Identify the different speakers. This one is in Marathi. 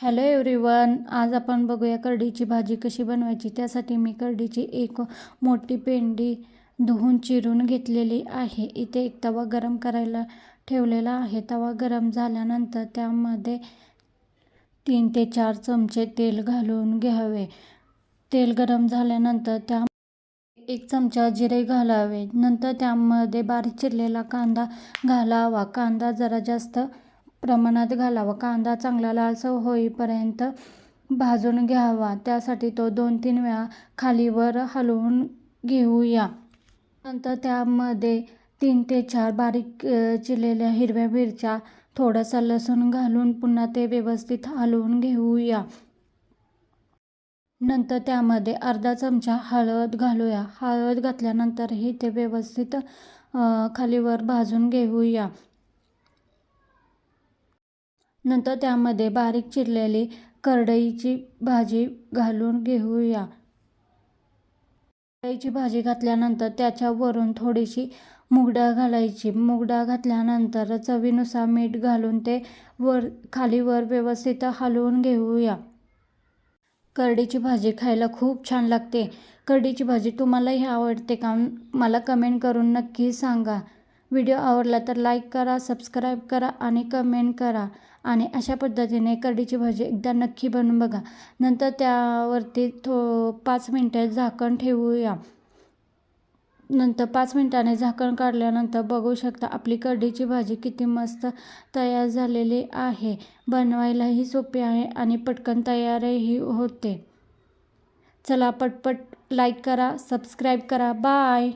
Speaker 1: हॅलो एव्हरीवन आज आपण बघूया करडीची भाजी कशी बनवायची. त्यासाठी मी करडीची एक मोठी पेंडी धुवून चिरून घेतलेली आहे. इथे एक तवा गरम करायला ठेवलेला आहे. तवा गरम झाल्यानंतर त्यामध्ये तीन ते चार चमचे तेल घालून घ्यावे. तेल गरम झाल्यानंतर त्या एक चमचा जिरे घालावे. नंतर त्यामध्ये बारीक चिरलेला कांदा घालावा. कांदा जरा जास्त प्रमाणात घालावा. कांदा चांगला लालसर होईपर्यंत भाजून घ्यावा. त्यासाठी तो दोन तीन वेळा खालीवर हलवून घेऊया. नंतर त्यामध्ये तीन ते चार बारीक चिरलेल्या हिरव्या मिरच्या थोडासा लसूण घालून पुन्हा ते व्यवस्थित हलवून घेऊया. नंतर त्यामध्ये अर्धा चमचा हळद घालूया. हळद घातल्यानंतरही ते व्यवस्थित खालीवर भाजून घेऊया. नंतर त्यामध्ये बारीक चिरलेली करडईची भाजी घालून घेऊया. करडईची भाजी घातल्यानंतर त्याच्यावरून थोडीशी मुगडाळ घालायची. मुगडाळ घातल्यानंतर चवीनुसार मीठ घालून ते वर खालीवर व्यवस्थित हलवून घेऊया. करडीची भाजी खायला खूप छान लागते. करडीची भाजी तुम्हालाही आवडते का? मला कमेंट करून नक्की सांगा. व्हिडिओ आवडला तर लाईक करा सबस्क्राईब करा आणि कमेंट करा. आणि अशा पद्धतीने करडीची भाजी एकदा नक्की बनवून बघा. नंतर त्यावरती थो पाच मिनटं झाकण ठेवूया. नंतर पाच मिनटाने झाकण काढल्यानंतर बघू शकता आपली करडीची भाजी किती मस्त तयार झालेली आहे. बनवायलाही सोपी आहे आणि पटकन तयारही होते. चला पटपट लाईक करा सबस्क्राईब करा. बाय!